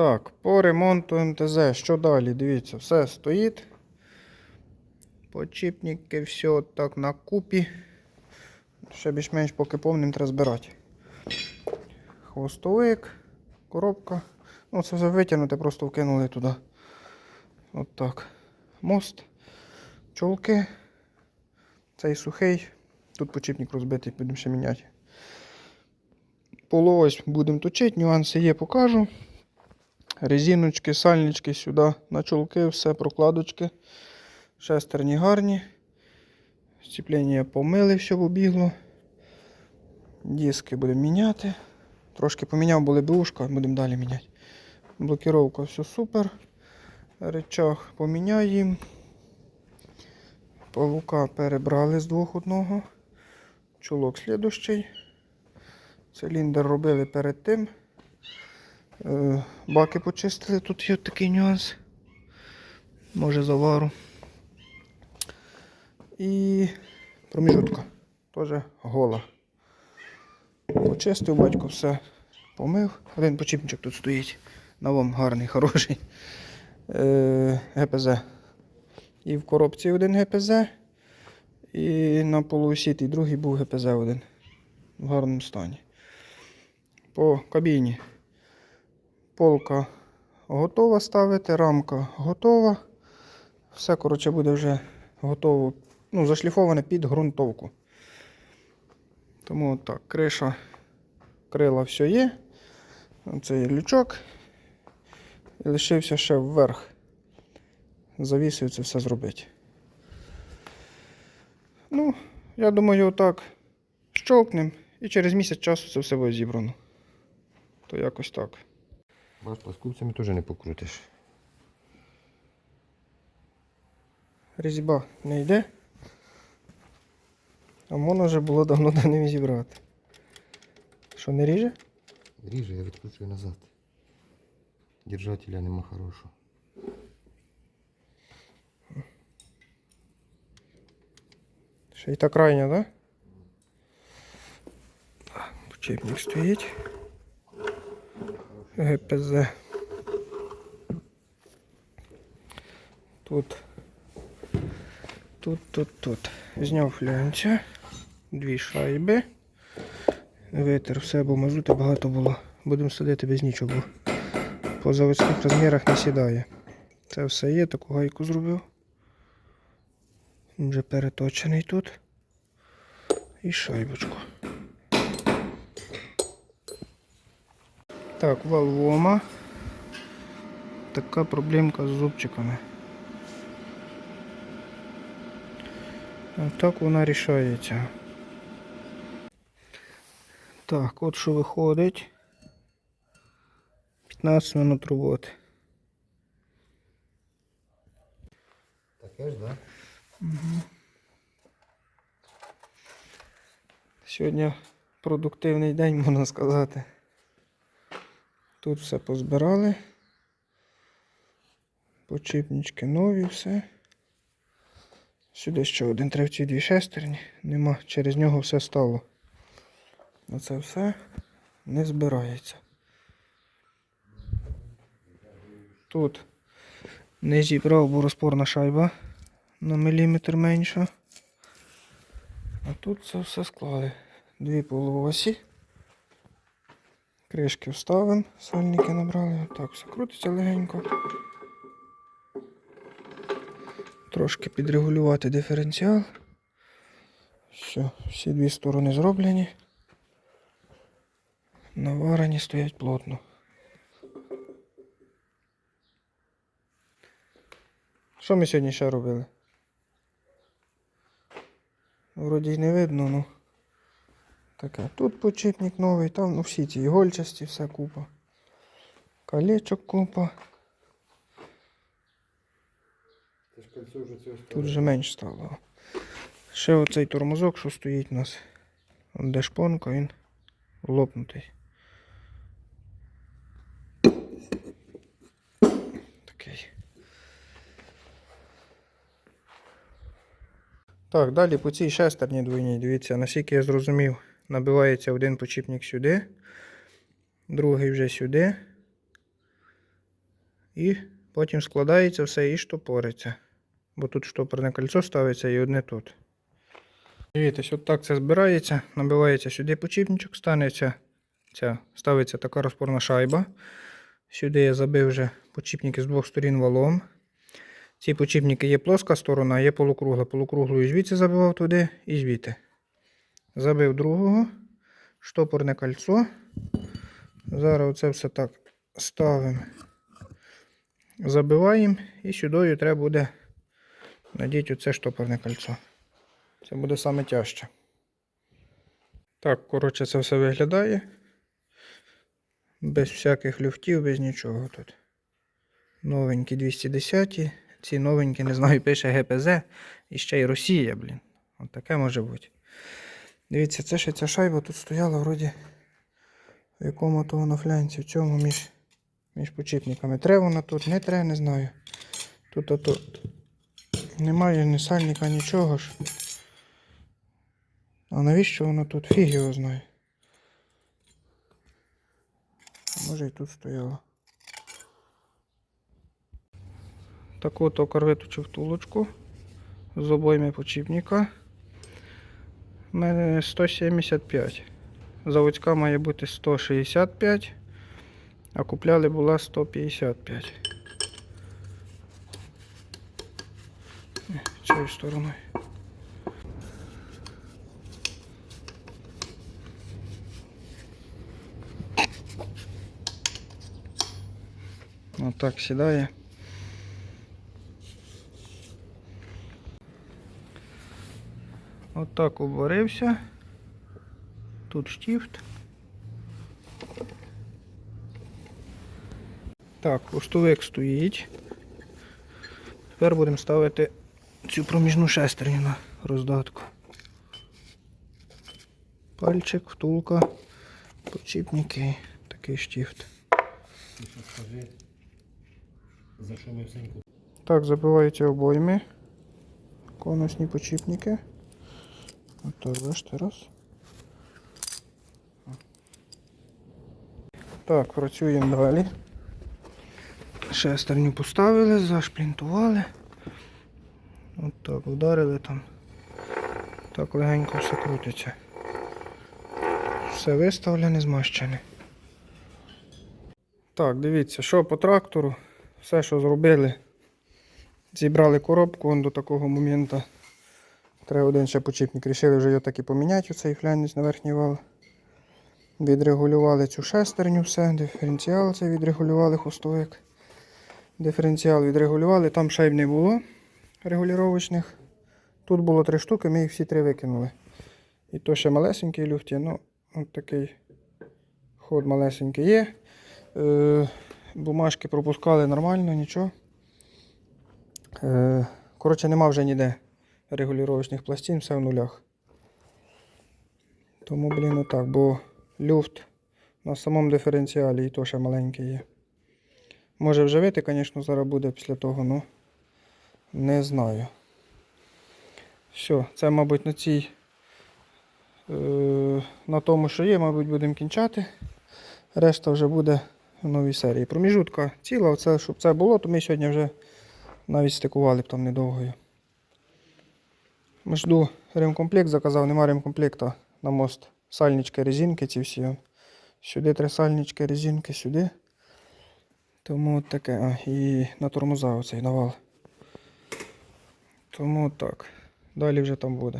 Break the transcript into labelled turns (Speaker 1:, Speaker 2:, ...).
Speaker 1: Так, по ремонту МТЗ, що далі? Дивіться, все стоїть. Почіпники, все так на купі. Ще більш-менш поки повним треба збирати. Хвостовик, коробка. Ну, це вже витягнути, просто вкинули туди. От так. Мост, чолки. Цей сухий. Тут почіпник розбитий, будемо ще міняти. Полуось будемо точити, нюанси є, покажу. Резиночки, сальнички сюди на чолки, все, прокладочки. Шестерні гарні. Сцеплення помили, щоб обігло. Диски будемо міняти. Трошки поміняв були бушка, будемо далі міняти. Блокіровка все супер. Речах поміняємо. Павука перебрали з двох одного. Чулок слідущий. Циліндр робили перед тим. Е, Баки почистили, тут є такий нюанс. Може завару. І проміжутка. Теж гола. Почистив батько все. Помив. Один почіпничок тут стоїть. Новом гарний, хороший. Е, ГПЗ. І в коробці один ГПЗ. І на полуосіті другий був ГПЗ один. В гарному стані. По кабіні. Полка готова ставити, рамка готова. Все, коротше, буде вже готово. Ну, зашліфоване під ґрунтовку. Тому так, криша, крила все є. Оце є лючок. І лишився ще вверх. Завісив це все зробити. Ну, я думаю, отак щолкнем і через місяць часу це все буде зібрано. То якось так.
Speaker 2: Бач, пласкупцями теж не покрутиш.
Speaker 1: Різьба не йде. А можна вже було давно до ним зібрати. Що, не ріже?
Speaker 2: Ріже, я відкручую назад. Держателя нема хорошого.
Speaker 1: Ще й та крайня, так? Да? Почепник стоїть. ГПЗ. Тут. Тут, тут, тут. Зняв флянця. Дві шайби. Витер все, бо мазути багато було. Будемо садити без нічого. бо По заводських розмірах не сідає. Це все є, таку гайку зробив. Вже переточений тут. І шайбочку. Так, валвома. Така проблемка з зубчиками. Так вона рішається. Так, от що виходить. 15 минут роботи.
Speaker 2: Таке ж, так?
Speaker 1: Сьогодні продуктивний день, можна сказати. Тут все позбирали. Почіпнички нові, все. Сюди ще один треба дві шестерні. Нема, через нього все стало. Оце все не збирається. Тут не зібрав, бо розпорна шайба на міліметр менша. А тут це все склали. Дві полуосі. Кришки вставимо, сальники набрали. Так, все крутиться легенько. Трошки підрегулювати диференціал. Все, всі дві сторони зроблені. Наварені стоять плотно. Що ми сьогодні ще робили? Вроді й не видно, ну. Таке. Тут почіпник новий, там ну, всі ці ігольчасті, все купа. Колечок купа. Тут вже менш стало. Ще оцей тормозок, що стоїть у нас. Де шпонка, він лопнутий. Такий. Так, далі по цій шестерні двойній, дивіться, наскільки я зрозумів, набивається один почіпник сюди, другий вже сюди. І потім складається все і штопориться. Бо тут штопорне кольцо ставиться і одне тут. Дивіться, от так це збирається, набивається сюди почіпничок, станеться ця, ставиться така розпорна шайба. Сюди я забив вже почіпники з двох сторін валом. Ці почіпники є плоска сторона, є полукругла. Полукруглою звідси забивав туди і звідти. Забив другого, штопорне кольцо. Зараз оце все так ставимо. Забиваємо і сюди треба буде надіти оце штопорне кольцо. Це буде саме тяжче. Так, коротше, це все виглядає. Без всяких люфтів, без нічого тут. Новенькі 210-ті. Ці новенькі, не знаю, пише ГПЗ і ще й Росія, блін. От таке може бути. Дивіться, це ще ця шайба тут стояла вроді в якому то воно флянці, в цьому між, між почіпниками. Треба вона тут, не треба, не знаю. Тут ото немає ні сальника, нічого ж. А навіщо воно тут? Фіг його знає. А Може і тут стояло. Таку токар виточив втулочку з обойми почіпника. У мене 175. Заводська має бути 165, а купляли була 155. Ні, Цією стороною. Отак сідає. Отак обварився. Тут штифт. Так, пустовик стоїть. Тепер будемо ставити цю проміжну шестерню на роздатку. Пальчик, втулка, почіпники, такий
Speaker 2: всеньку?
Speaker 1: Так, забиваються обойми. Конусні почіпники. Отак, бачите, раз. Так, працюємо далі. Шестерню поставили, зашплінтували. От так, вдарили там. Так легенько все крутиться. Все виставлене, змащене. Так, дивіться, що по трактору, все, що зробили. Зібрали коробку до такого моменту. Треба один ще почіпник. Рішили вже його так і поміняти, оцей флянець на верхній вал. Відрегулювали цю шестерню, все, диференціал цей відрегулювали хвостовик. Диференціал відрегулювали, там шайб не було регулювачних. Тут було три штуки, ми їх всі три викинули. І то ще малесенький люфті, ну, от такий ход малесенький є. Е, бумажки пропускали нормально, нічого. Е, коротше, нема вже ніде регулювачних пластин, все в нулях. Тому, блін, отак, бо люфт на самому диференціалі і то ще маленький є. Може вживити, звісно, зараз буде після того, ну не знаю. Все, це, мабуть, на цій. Е, на тому, що є, мабуть, будемо кінчати. Решта вже буде в новій серії. Проміжутка ціла, оце, щоб це було, то ми сьогодні вже навіть стикували б там недовгою. Жду ремкомплект заказав, нема ремкомплекта на мост. Сальнички, резинки ці всі. Сюди три сальнички, резинки, сюди. Тому от таке. А, і на тормоза оцей навал. Тому так. Далі вже там буде.